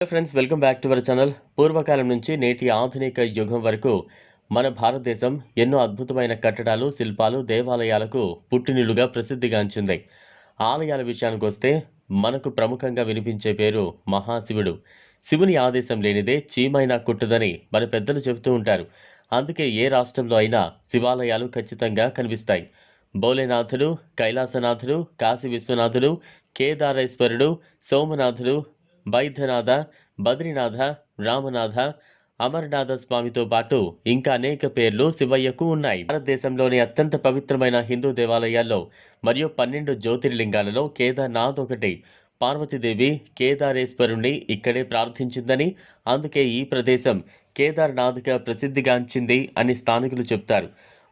Friends welcome back to our channel పూర్వకాలం నుంచి నేటి ఆధునిక యుగం వరకు మన భారతదేశం ఎన్నో అద్భుతమైన కట్టడాలు శిల్పాలు దేవాలయాలకు పుట్టినిలుగా ప్రసిద్ధిగాంచింది ఆలయాల విషయానికి వస్తే మనకు ప్రముఖంగా వినిపించే పేరు మహాశివుడు. శివుని ఆదేశం లేనిదే చీమైనా కుట్టదని మన పెద్దలు చెబుతూ ఉంటారు. అందుకే ఏ రాష్ట్రంలో అయినా శివాలయాలు ఖచ్చితంగా కనిపిస్తాయి. భోలేనాథుడు కైలాసనాథుడు కాశీ విశ్వనాథుడు కేదారేశ్వరుడు సోమనాథుడు వైద్యనాథ బద్రీనాథ రామనాథ అమర్నాథ స్వామితో పాటు ఇంకా అనేక పేర్లు శివయ్యకు ఉన్నాయి. భారతదేశంలోని అత్యంత పవిత్రమైన హిందూ దేవాలయాల్లో మరియు పన్నెండు జ్యోతిర్లింగాలలో కేదార్నాథ్ ఒకటి పార్వతీదేవి కేదారేశ్వరుణ్ణి ఇక్కడే ప్రార్థించిందని అందుకే ఈ ప్రదేశం కేదార్నాథ్గా ప్రసిద్ధిగాంచింది అని స్థానికులు చెప్తారు.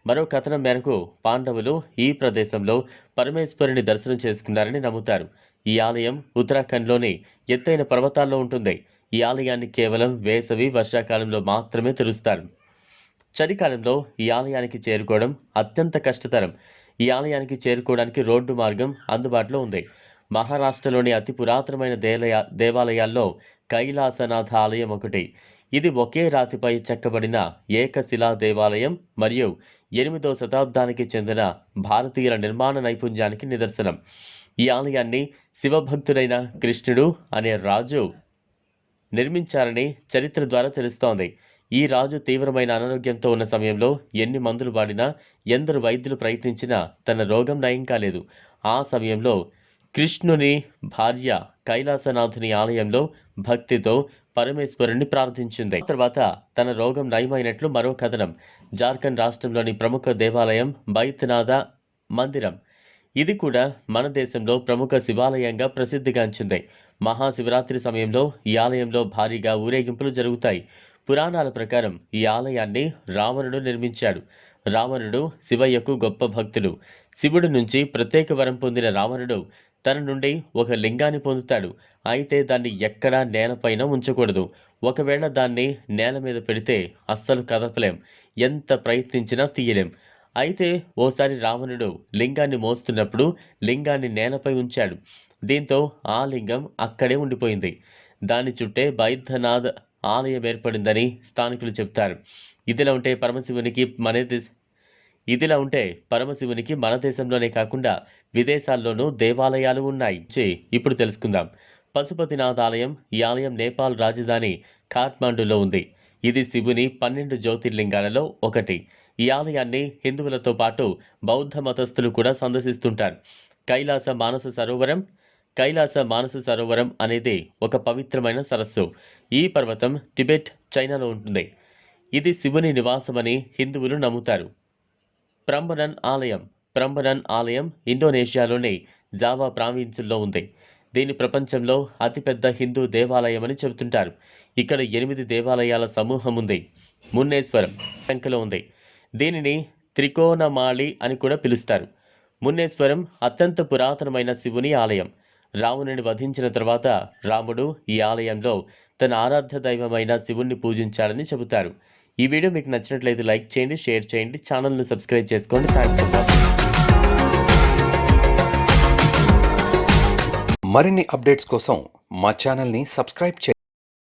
మరో కథనం మేరకు పాండవులు ఈ ప్రదేశంలో పరమేశ్వరుని దర్శనం చేసుకున్నారని నమ్ముతారు. ఈ ఆలయం ఉత్తరాఖండ్లోని ఎత్తైన పర్వతాల్లో ఉంటుంది. ఈ ఆలయాన్ని కేవలం వేసవి వర్షాకాలంలో మాత్రమే తెరుస్తారు. చలికాలంలో ఈ ఆలయానికి చేరుకోవడం అత్యంత కష్టతరం. ఈ ఆలయానికి చేరుకోవడానికి రోడ్డు మార్గం అందుబాటులో ఉంది. మహారాష్ట్రలోని అతి పురాతనమైన దేలయ దేవాలయాల్లో కైలాసనాథ ఆలయం ఒకటి. ఇది ఒకే రాతిపై చెక్కబడిన ఏకశిలా దేవాలయం మరియు ఎనిమిదో శతాబ్దానికి చెందిన భారతీయుల నిర్మాణ నైపుణ్యానికి నిదర్శనం. ఈ ఆలయాన్ని శివభక్తుడైన కృష్ణుడు అనే రాజు నిర్మించారని చరిత్ర ద్వారా తెలుస్తోంది. ఈ రాజు తీవ్రమైన అనారోగ్యంతో ఉన్న సమయంలో ఎన్ని మందులు వాడినా ఎందరు వైద్యులు ప్రయత్నించినా తన రోగం నయం కాలేదు. ఆ సమయంలో కృష్ణుని భార్య కైలాసనాథుని ఆలయంలో భక్తితో పరమేశ్వరుణ్ణి ప్రార్థించింది. తర్వాత తన రోగం నయమైనట్లు మరో కథనం. జార్ఖండ్ రాష్ట్రంలోని ప్రముఖ దేవాలయం బైత్నాథ మందిరం. ఇది కూడా మన దేశంలో ప్రముఖ శివాలయంగా ప్రసిద్ధిగాంచింది. మహాశివరాత్రి సమయంలో ఈ ఆలయంలో భారీగా ఊరేగింపులు జరుగుతాయి. పురాణాల ప్రకారం ఈ ఆలయాన్ని రావణుడు నిర్మించాడు. రావణుడు శివయ్యకు గొప్ప భక్తుడు. శివుడి నుంచి ప్రత్యేక వరం పొందిన రావణుడు తన నుండి ఒక లింగాన్ని పొందుతాడు. అయితే దాన్ని ఎక్కడా నేలపైన ఉంచకూడదు. ఒకవేళ దాన్ని నేల మీద పెడితే అస్సలు కదపలేం. ఎంత ప్రయత్నించినా తీయలేం. అయితే ఓసారి రావణుడు లింగాన్ని మోస్తున్నప్పుడు లింగాన్ని నేలపై ఉంచాడు. దీంతో ఆ లింగం అక్కడే ఉండిపోయింది. దాని చుట్టే బైద్యనాథ్ ఆలయం ఏర్పడిందని స్థానికులు చెప్తారు. ఇదిలా ఉంటే పరమశివునికి మన ఇదిలా ఉంటే పరమశివునికి మన దేశంలోనే కాకుండా విదేశాల్లోనూ దేవాలయాలు ఉన్నాయి. ఇప్పుడు తెలుసుకుందాం. పశుపతినాథ్ ఆలయం ఈ ఆలయం నేపాల్ రాజధాని ఖాట్మాండులో ఉంది. ఇది శివుని పన్నెండు జ్యోతిర్లింగాలలో ఒకటి. ఈ ఆలయాన్ని హిందువులతో పాటు బౌద్ధ మతస్థులు కూడా సందర్శిస్తుంటారు. కైలాస మానస సరోవరం కైలాస మానస సరోవరం అనేది ఒక పవిత్రమైన సరస్సు. ఈ పర్వతం టిబెట్ చైనాలో ఉంటుంది. ఇది శివుని నివాసమని హిందువులు నమ్ముతారు. ప్రంబనన్ ఆలయం ప్రంబనన్ ఆలయం ఇండోనేషియాలోని జావా ప్రావిన్సుల్లో ఉంది. దీని ప్రపంచంలో అతిపెద్ద హిందూ దేవాలయం అని చెబుతుంటారు. ఇక్కడ ఎనిమిది దేవాలయాల సమూహం ఉంది. మున్నేశ్వరం సంఖ్యలో ఉంది. దీనిని త్రికోణమాళి అని కూడా పిలుస్తారు. మున్నేశ్వరం అత్యంత పురాతనమైన శివుని ఆలయం. రావణుని వధించిన తర్వాత రాముడు ఈ ఆలయంలో తన ఆరాధ్య దైవమైన శివుణ్ణి పూజించాడని చెబుతారు. ఈ వీడియో మీకు నచ్చినట్లయితే లైక్ చేయండి షేర్ చేయండి ఛానల్ను సబ్స్క్రైబ్ చేసుకోండి. థ్యాంక్స్ మరిన్ని అప్డేట్స్ కోసం మా ఛానల్ని సబ్స్క్రైబ్ చేయండి.